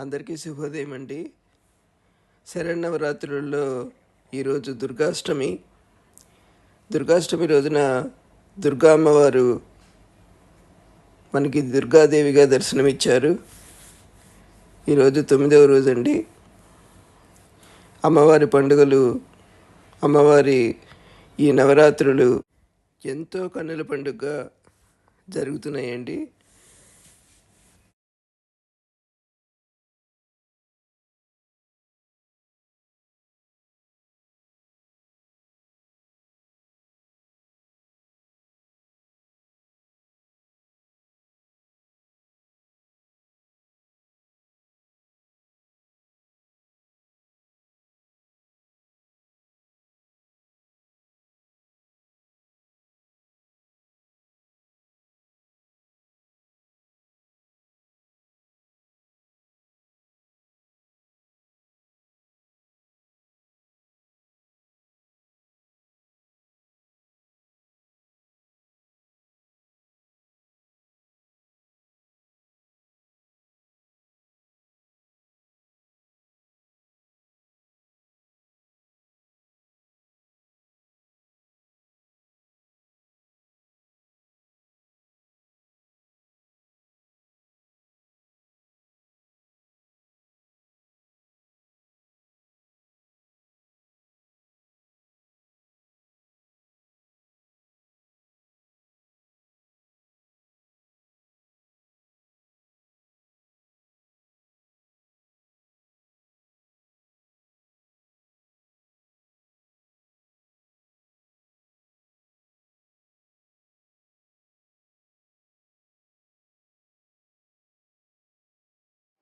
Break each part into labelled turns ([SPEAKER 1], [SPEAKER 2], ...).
[SPEAKER 1] అందరికీ శుభోదయం అండి శరన్నవరాత్రుల్లో ఈరోజు దుర్గాష్టమి. దుర్గాష్టమి రోజున దుర్గా అమ్మవారు మనకి దుర్గాదేవిగా దర్శనమిచ్చారు. ఈరోజు తొమ్మిదవ రోజు అండి అమ్మవారి పండుగలు అమ్మవారి ఈ నవరాత్రులు ఎంతో కన్నుల పండుగగా జరుగుతున్నాయండి.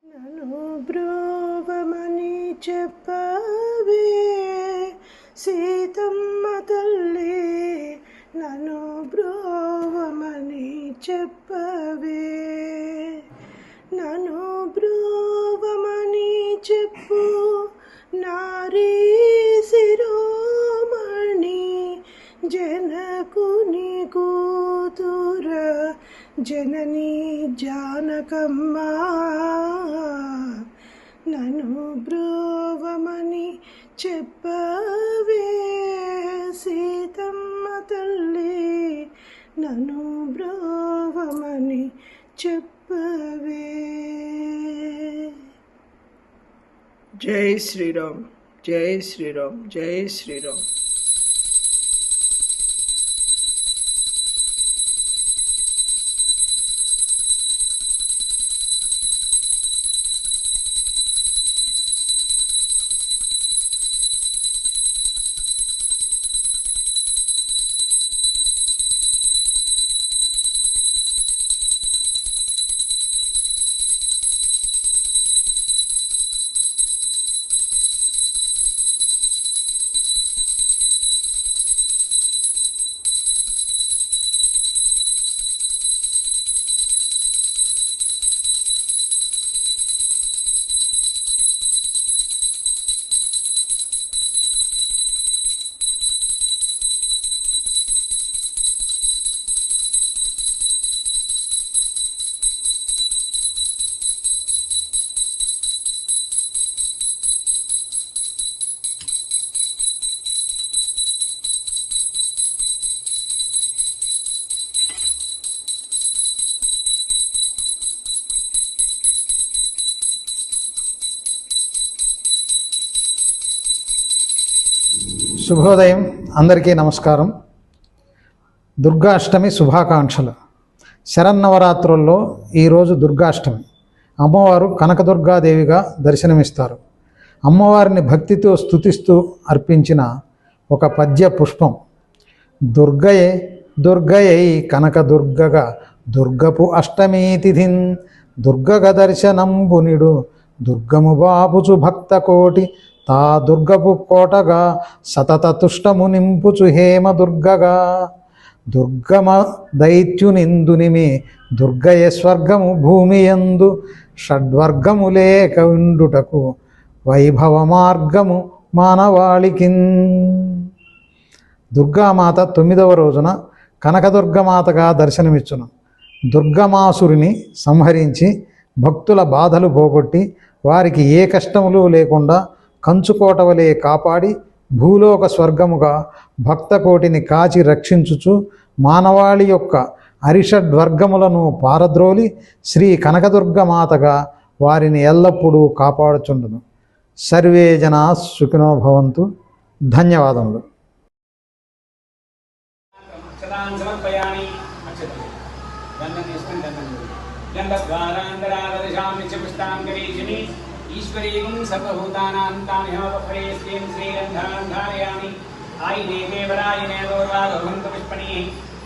[SPEAKER 2] నను బ్రోవమని చెప్పవే. సీతమ్మ తల్లి నను బ్రోవమని చెప్పవే. నను బ్రోవమని చెప్పు నారీ శిరోమణి జనకుని కూతుర జనని జానకమ్మ. చెప్పవే సీతమ్మ తల్లి నను బ్రోవమని చెప్పవే. జై శ్రీరామ్ జై శ్రీరామ్ జై శ్రీరామ్.
[SPEAKER 3] శుభోదయం. అందరికీ నమస్కారం. దుర్గాష్టమి శుభాకాంక్షలు. శరన్నవరాత్రుల్లో ఈరోజు దుర్గాష్టమి. అమ్మవారు కనకదుర్గాదేవిగా దర్శనమిస్తారు. అమ్మవారిని భక్తితో స్తుతిస్తూ అర్పించిన ఒక పద్య పుష్పం. దుర్గయే దుర్గయై కనకదుర్గగా దుర్గపు అష్టమీ తిథిన్ దుర్గగ దర్శనంబునిడు దుర్గము బాపుచు భక్త కోటి తా దుర్గపు కోటగా సతత తుష్టము నింపుచు హేమ దుర్గగా దుర్గమ దైత్యునిందునిమి దుర్గయ స్వర్గము భూమి యందు షడ్వర్గము లేక ఉండుటకు వైభవ మార్గము మానవాళికిన్. దుర్గామాత తొమ్మిదవ రోజున కనకదుర్గమాతగా దర్శనమిచ్చును. దుర్గమాసురిని సంహరించి భక్తుల బాధలు పోగొట్టి వారికి ఏ కష్టములు లేకుండా కంచుకోటవలే కాపాడి భూలోక స్వర్గముగా భక్తకోటిని కాచి రక్షించుచు మానవాళి యొక్క అరిషడ్వర్గములను పారద్రోలి శ్రీ కనకదుర్గ మాతగా వారిని ఎల్లప్పుడూ కాపాడుచుండును. సర్వే జనా సుఖినో భవంతు. ధన్యవాదములు.
[SPEAKER 4] గంధం ईश्वरीं सर्वभूतानान्तामिहमपह्रेस्तीं श्रीगन्धान् धारयामि आयिने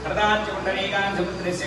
[SPEAKER 4] प्रदाच्य पुण्डरीकान्
[SPEAKER 5] समुद्रस्य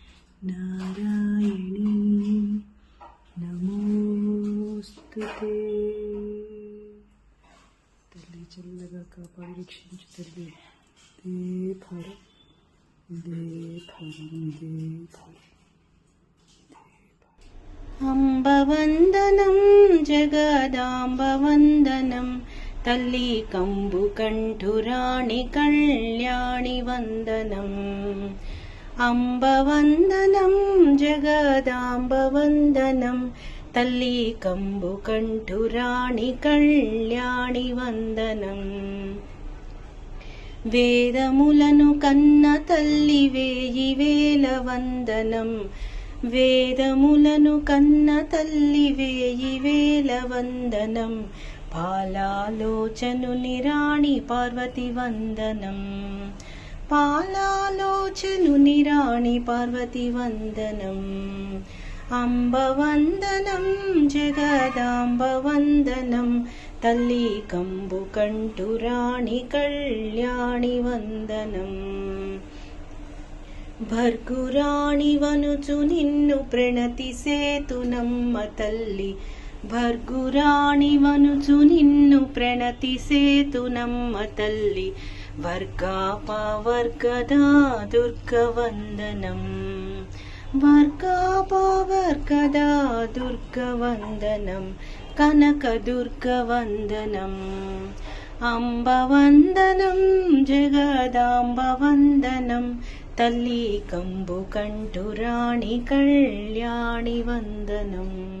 [SPEAKER 5] നാരായണി നമോസ്തുതേ తల్లి చల్లగా కాపాడి రక్షించు తల్లి ఇదే ఫలం ఇదే ఫలం ఇదే ఫలం అంబవందనం జగదాంబవందనం తల్లి కంబు కంఠురాణి కళ్యాణి వందనం అంబవందనం జగదాంబవందనం తల్లి కంబు కంఠురాణి కళ్యాణి వందనం వేదములను కన్న తల్లి వేయి వేల వందనం వేదములను కన్న తల్లి వేయి వేల వందనం పాలాలోచను నిరాణి పార్వతి వందనం पालालोचनुनिराणि पार्वतीवन्दनम् अम्बवन्दनं जगदाम्बवन्दनं तल्लीकम्बुकण्टुराणि कल्याणि वन्दनम् भर्गुराणि वनुचु निन्नु वनुजुनिन्नु प्रणतिसेतुनं मतल्लि भर्गुराणि वनुचु निन्नु वनुजुनिन्नु प्रणतिसेतुनं
[SPEAKER 1] मतल्लि वर्गापावर्गदा दुर्गवन्दनम् वर्गापावर्गदा दुर्गवन्दनं कनकदुर्गवन्दनम् अम्बवन्दनं जगदाम्बवन्दनं तल्लीकम्बुकण्ठुराणि कल्याणि वन्दनम्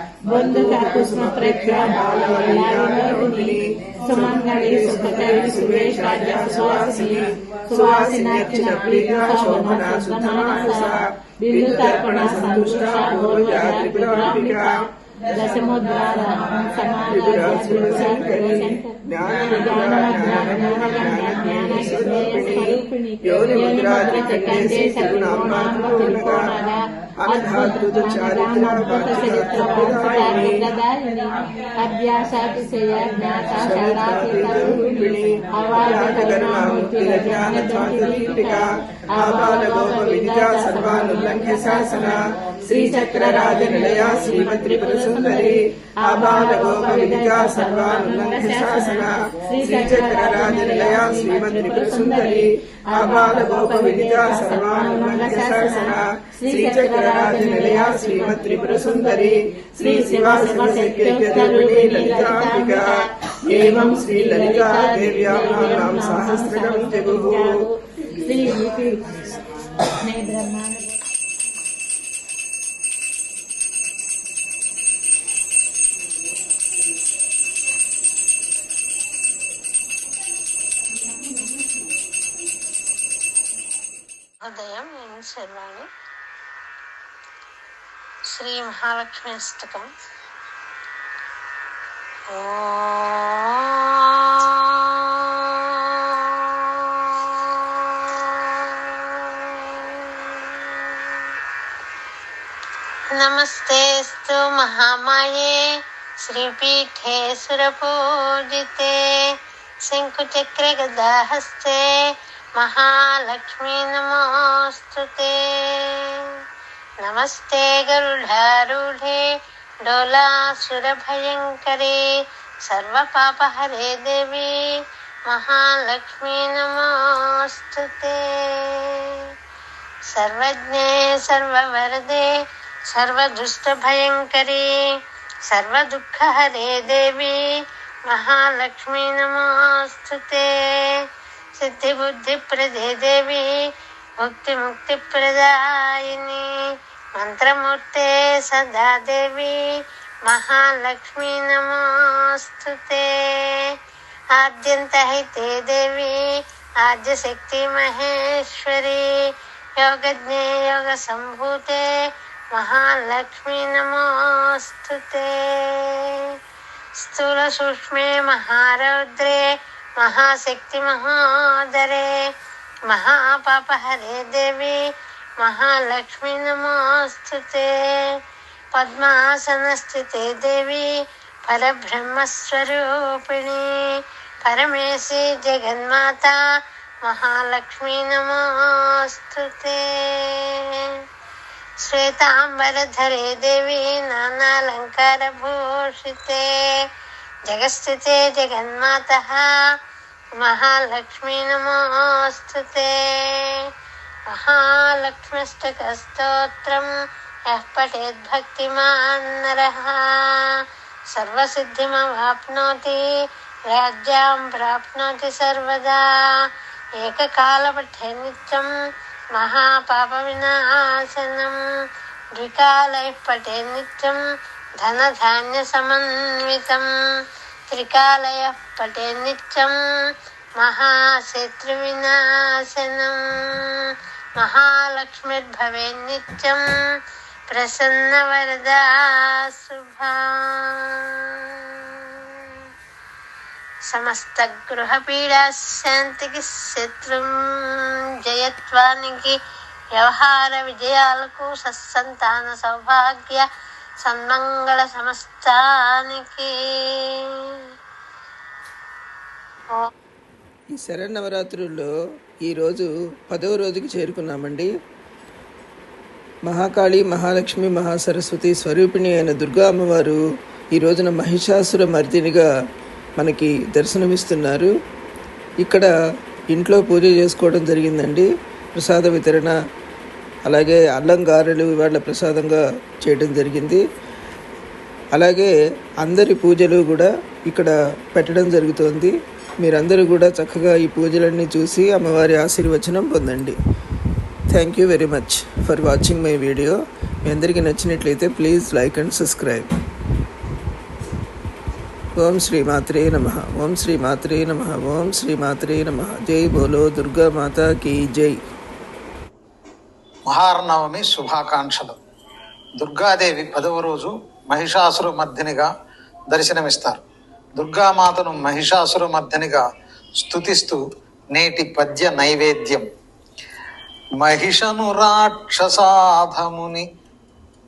[SPEAKER 5] ಒಂದು ಕಾಕುಸ್ನ ಪ್ರೇಕ್ಷ ಬಾಲವರಲ್ಲಾರರಲ್ಲಿ ಸುಮಂಗಳಿ ಸುಖಕರಿ ಸುರೇಶ ರಾಜ ಸುವಾಸಿನಿ ಸುವಾಸಿನಾಕ್ಷಿನ ಪ್ರಿಯ ಶೋಭನ ಸುಧನಾಸ ಬಿಂದುತರ್ಪಣ ಸಂತುಷ್ಟ ಓರ್ವ ತ್ರಿಪುರಾಂಬಿಕ ದಶಮೋದ್ವಾರ
[SPEAKER 1] ಸಮಾನ ಜ್ಞಾನ ಸ್ವರೂಪಿಣಿ ಯೋನಿ ಮುದ್ರಾ ತ್ರಿಕಂಡೆ ಸಗುಣಾತ್ಮ ತಿಳ್ಕೋಣದ अनघातुचारित्रप्रदायिनि अभ्यासातिशया ज्ञाताशारासितरूपिणि अवादकरुणामुक्तिरज्ञानध्वान्तदीपिका
[SPEAKER 5] आबालगोपविदिता सर्वानुल्लङ्घ्य शासना అవాద కరుణామూర్తి
[SPEAKER 1] జ్ఞానీపిక ఆబాల గోప విద్యా శాసన శ్రీచక్ర రాజ నిలయ శ్రీమద్ త్రిపుర సుందరి శాసన శ్రీ శివ శివ లలితాంబిక. శ్రీ లలితా సహస్రకం
[SPEAKER 5] శ్రీ
[SPEAKER 6] శర్వాణి శ్రీ మహాలక్ష్మి అష్టకం నమస్తేస్తు మహామాయే శ్రీపీఠే సురపూజితే శంకుచక్ర గదాహస్తే महालक्ष्मी नमोऽस्तु ते नमस्ते गरुडारूढे डोलासुरभयङ्करे, सर्वपापहरे देवी, महालक्ष्मी नमोऽस्तु ते सर्वज्ञे, सर्ववरदे, सर्वदुष्टभयङ्करे, सर्वदुःखहरे देवी, महालक्ष्मी नमोऽस्तु ते सिद्धिबुद्धिप्रदे देवी मुक्तिमुक्तिप्रदायिनी मन्त्रमूर्ते सदा देवी, महालक्ष्मी नमोऽस्तु ते आद्यन्तहिते देवी आद्यशक्ति महेश्वरी, योगज्ञे योगसम्भूते, महालक्ष्मी नमोऽस्तु ते स्थूलसूक्ष्मे महारौद्रे महाशक्ति महोदरे महापापहरे देवी महालक्ष्मी नमोऽस्तु ते पद्मासनस्थिते देवी परब्रह्मस्वरूपिणी परमेशि जगन्माता महालक्ष्मी नमोऽस्तु ते श्वेताम्बरधरे देवी नानालङ्कारभूषिते जगस्थिते जगन्मातः महालक्ष्मी नमोऽस्तु ते महालक्ष्म्यष्टकस्तोत्रं यः पठेत् भक्तिमान् नरः। सर्वसिद्धिमवाप्नोति। राज्यां प्राप्नोति सर्वदा। एककालपठे नित्यं महापापविनाशनं द्विकालैः पठे ధనధాన్యసమన్వితం త్రికాలయ పటే నిత్యం మహాశత్రువినాశనం మహాలక్ష్మిర్భవే నిత్యం ప్రసన్నవరదా శుభా సమస్త గృహపీడా శాంతికి శత్రుం జయత్వానికి వ్యవహార విజయాలకు సత్సంతాన సౌభాగ్య సన్మంగళ సమస్తానికి.
[SPEAKER 1] ఈ శరన్నవరాత్రుల్లో ఈరోజు పదవ రోజుకి చేరుకున్నామండి. మహాకాళి మహాలక్ష్మి మహాసరస్వతి స్వరూపిణి అయిన దుర్గా అమ్మవారు ఈ రోజున మహిషాసుర మర్దినిగా మనకి దర్శనమిస్తున్నారు. ఇక్కడ ఇంట్లో పూజ చేసుకోవడం జరిగిందండి. ప్రసాద వితరణ అలాగే అల్లం గారెలు ఇవాళ ప్రసాదంగా చేయడం జరిగింది. అలాగే అందరి పూజలు కూడా ఇక్కడ పెట్టడం జరుగుతోంది. మీరందరూ కూడా చక్కగా ఈ పూజలన్నీ చూసి అమ్మవారి ఆశీర్వచనం పొందండి. Thank you very much for watching my video మీ అందరికీ నచ్చినట్లయితే ప్లీజ్ లైక్ అండ్ సబ్స్క్రైబ్ ఓం శ్రీ మాత్రే నమ. ఓం శ్రీ మాత్రే నమ. ఓం శ్రీ మాత్రే నమ. జై బోలో దుర్గా మాత కీ జై.
[SPEAKER 3] మహార్నవమి శుభాకాంక్షలు. దుర్గాదేవి పదవ రోజు మహిషాసుర మర్దినిగా దర్శనమిస్తారు. దుర్గామాతను మహిషాసుర మర్దినిగా స్థుతిస్తూ నేటి పద్య నైవేద్యం. మహిషను రాక్షసాధముని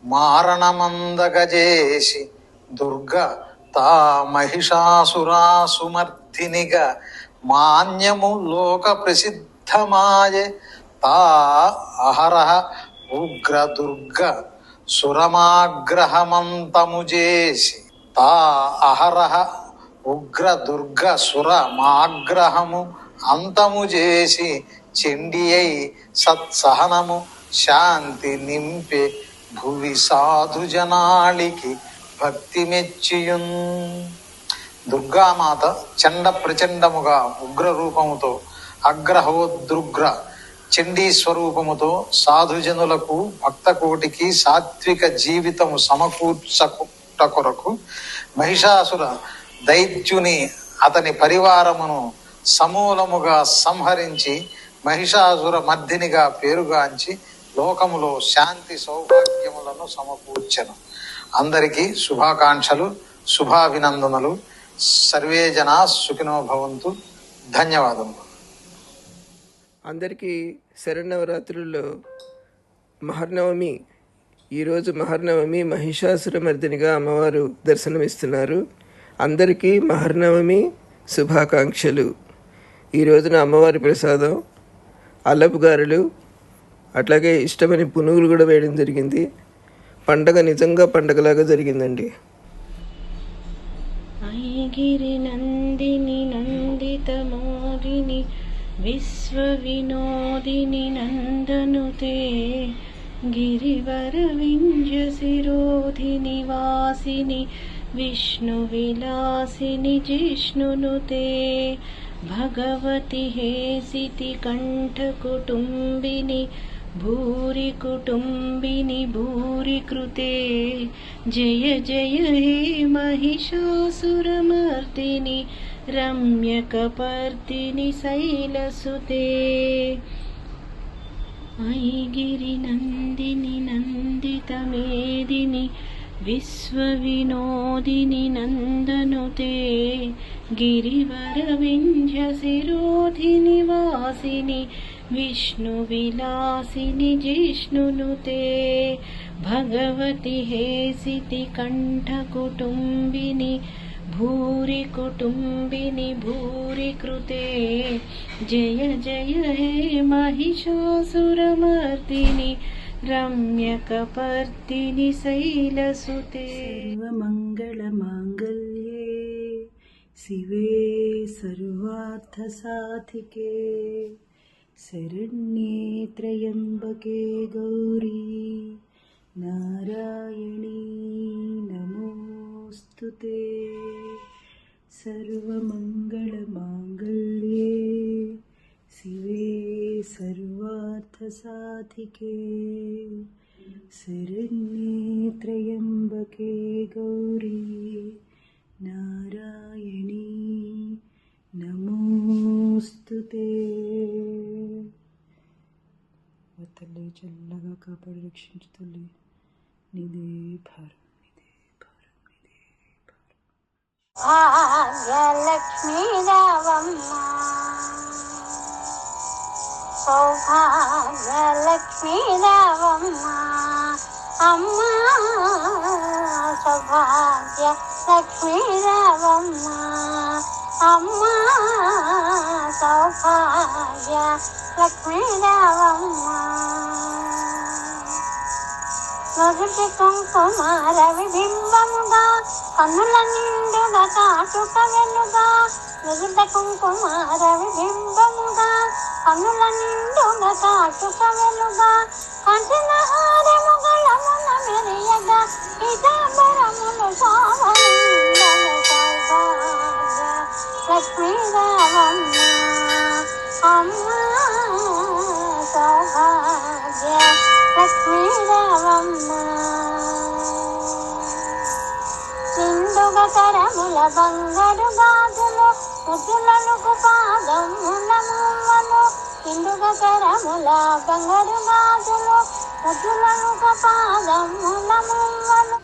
[SPEAKER 3] మారణమందగజేసి దుర్గ తా మహిషాసురాసుమర్థినిగా మాన్యము లోక ప్రసిద్ధమాయే తా అహరహ ఉగ్ర దుర్గ సురమాగ్రహమంతము చేసి తా అహరహ ఉగ్ర దుర్గ సురమాగ్రహము అంతము చేసి చెండి అయి సత్సహనము శాంతి నింపే భువి సాధు జనాళికి భక్తి మెచ్చియున్. దుర్గామాత చండ ప్రచండముగా ఉగ్ర రూపముతో అగ్రహోద్రుగ్ర చండీ స్వరూపముతో సాధుజనులకు భక్త కోటికి సాత్విక జీవితము సమకూర్చకుట కొరకు మహిషాసుర దైత్యుని అతని పరివారమును సమూలముగా సంహరించి మహిషాసుర మర్దినిగా పేరుగాంచి లోకములో శాంతి సౌభాగ్యములను సమకూర్చను. అందరికీ శుభాకాంక్షలు శుభాభినందనలు. సర్వే జనా సుఖినో భవంతు. ధన్యవాదములు.
[SPEAKER 1] అందరికీ శరణవరాత్రుల్లో మహర్నవమి ఈరోజు మహర్నవమి మహిషాసురమర్దినిగా అమ్మవారు దర్శనమిస్తున్నారు. అందరికీ మహర్నవమి శుభాకాంక్షలు. ఈ రోజున అమ్మవారి ప్రసాదం అల్లపు గారెలు అట్లాగే ఇష్టమైన పునుగులు కూడా వేయడం జరిగింది. పండగ నిజంగా పండగలాగా జరిగిందండి.
[SPEAKER 5] ఐగిరి నందిని నందిత మోరిని विश्वविनोदिनि नन्दनुते गिरिवरविञ्जशिरोधिनि विष्णुविलासिनि जिष्णुनुते भगवति हे सिति कण्ठकुटुम्बिनि भूरिकुटुम्बिनि भूरिकृते जय जय हे महिषासुरमर्दिनि रम्यकपर्दिनि शैलसुते। ऐगिरिनन्दिनि नन्दितमेदिनि विश्वविनोदिनि नन्दनुते। गिरिवरविन्ध्यशिरोधिनि वासिनि विष्णुविलासिनि जिष्णुनुते। भगवति हेसिति कण्ठकुटुम्बिनि भूरि कुटुम्बिनि भूरि कृते। जय जय, हे महिषासुरमर्दिनि, रम्यकपर्दिनि शैलसुते।
[SPEAKER 7] सर्वमङ्गलमाङ्गल्ये, शिवे सर्वार्थसाधिके, शरण्ये त्र्यम्बके गौरी, नारायणी नमोऽस्तु ते सर्वमङ्गलमाङ्गल्ये शिवे सर्वार्थसाधिके शरण्ये त्र्यम्बके गौरी నారాయణీ నమోస్తు తల్లి చల్లగా కాపాడి రక్షించు తల్లి నీదే భారం
[SPEAKER 6] భాగ్యలక్ష్మీ రావమ్మ సౌభాగ్యలక్ష్మీ రావమ్మ అమ్మా సౌభాగ్య లక్ష్మీ రావమ్మ అమ్మా సౌభాగ్య లక్ష్మీ రావమ్మ మొదటి కుంకుమార విబింబముగా కన్నుల నిండుగా కాటుక వెలుగా మొదట కుంకుమార విబింబముగా కన్నుల నిండుగా కాటుక వెలుగా కంటిన హారము గళమున మెరియగా ఇదాంబరములు సావలిందన సౌభాగ్య లక్ష్మీ అమ్మ సౌభాగ్య. లక్ష్మీ రావమ్మ నిండుగా కరముల బంగారు గాజులు ముద్దులకు పాదముల మువ్వలు. నిండుగా కరముల బంగారు గాజులు ముద్దులకు పాదముల మువ్వలు.